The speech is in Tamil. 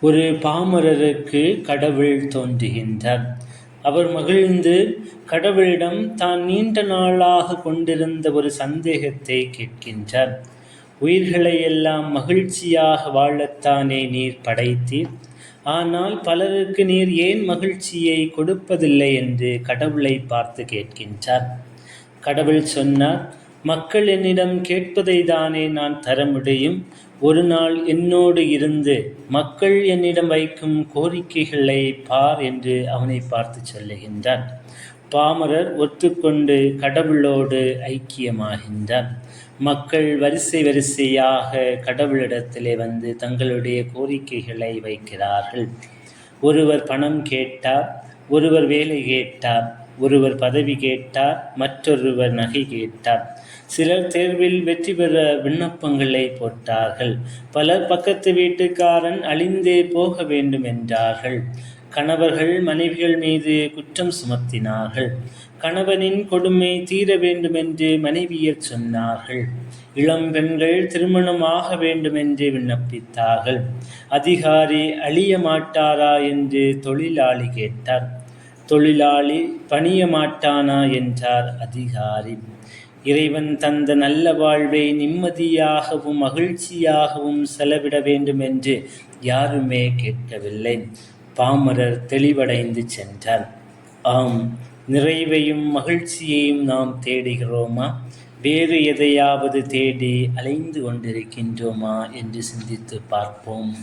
ஒரு பாமரருக்கு கடவுள் தோன்றுகின்றார். அவர் மகிழ்ந்து கடவுளிடம் தான் நீண்ட நாளாக கொண்டிருந்த ஒரு சந்தேகத்தை கேட்கின்றார். உயிர்களை எல்லாம் மகிழ்ச்சியாக வாழத்தானே நீர் படைத்தீர். ஆனால் பலருக்கு நீர் ஏன் மகிழ்ச்சியை கொடுப்பதில்லை? என்று கடவுளை பார்த்து கேட்கின்றார். கடவுள் சொன்னார் மக்கள் என்னிடம் கேட்பதை தானே நான் தர முடியும். ஒரு நாள் என்னோடு இருந்து மக்கள் என்னிடம் வைக்கும் கோரிக்கைகளை பார் என்று அவனை பார்த்து சொல்லுகின்றான். பாமரர் ஒத்துக்கொண்டு கடவுளோடு ஐக்கியமாகின்றார் மக்கள் வரிசை வரிசையாக கடவுளிடத்திலே வந்து தங்களுடைய கோரிக்கைகளை வைக்கிறார்கள். ஒருவர் பணம் கேட்டார் ஒருவர் வேலை கேட்டார். ஒருவர் பதவி கேட்டார் மற்றொருவர் நகை கேட்டார் சிலர் தேர்வில் வெற்றி பெற விண்ணப்பங்களை போட்டார்கள். பலர் பக்கத்து வீட்டுக்காரன் அழிந்தே போக வேண்டும் என்றார்கள். கணவர்கள் மனைவிகள் மீது குற்றம் சுமத்தினார்கள். கணவனின் கொடுமை தீர வேண்டும் என்று மனைவியர் சொன்னார்கள். இளம் பெண்கள் திருமணம் ஆக வேண்டும் என்று விண்ணப்பித்தார்கள். அதிகாரி அழிய மாட்டாரா? என்று தொழிலாளி கேட்டார். தொழிலாளி பணிய மாட்டானா என்றார் அதிகாரி. இறைவன் தந்த நல்ல வாழ்வை நிம்மதியாகவும் மகிழ்ச்சியாகவும் செலவிட வேண்டும் என்று யாருமே கேட்கவில்லை. பாமரர் தெளிவடைந்து சென்றார். ஆம் நிறைவையும் மகிழ்ச்சியையும் நாம் தேடுகிறோமா? வேறு எதையாவது தேடி அலைந்து கொண்டிருக்கின்றோமா என்று சிந்தித்து பார்ப்போம்.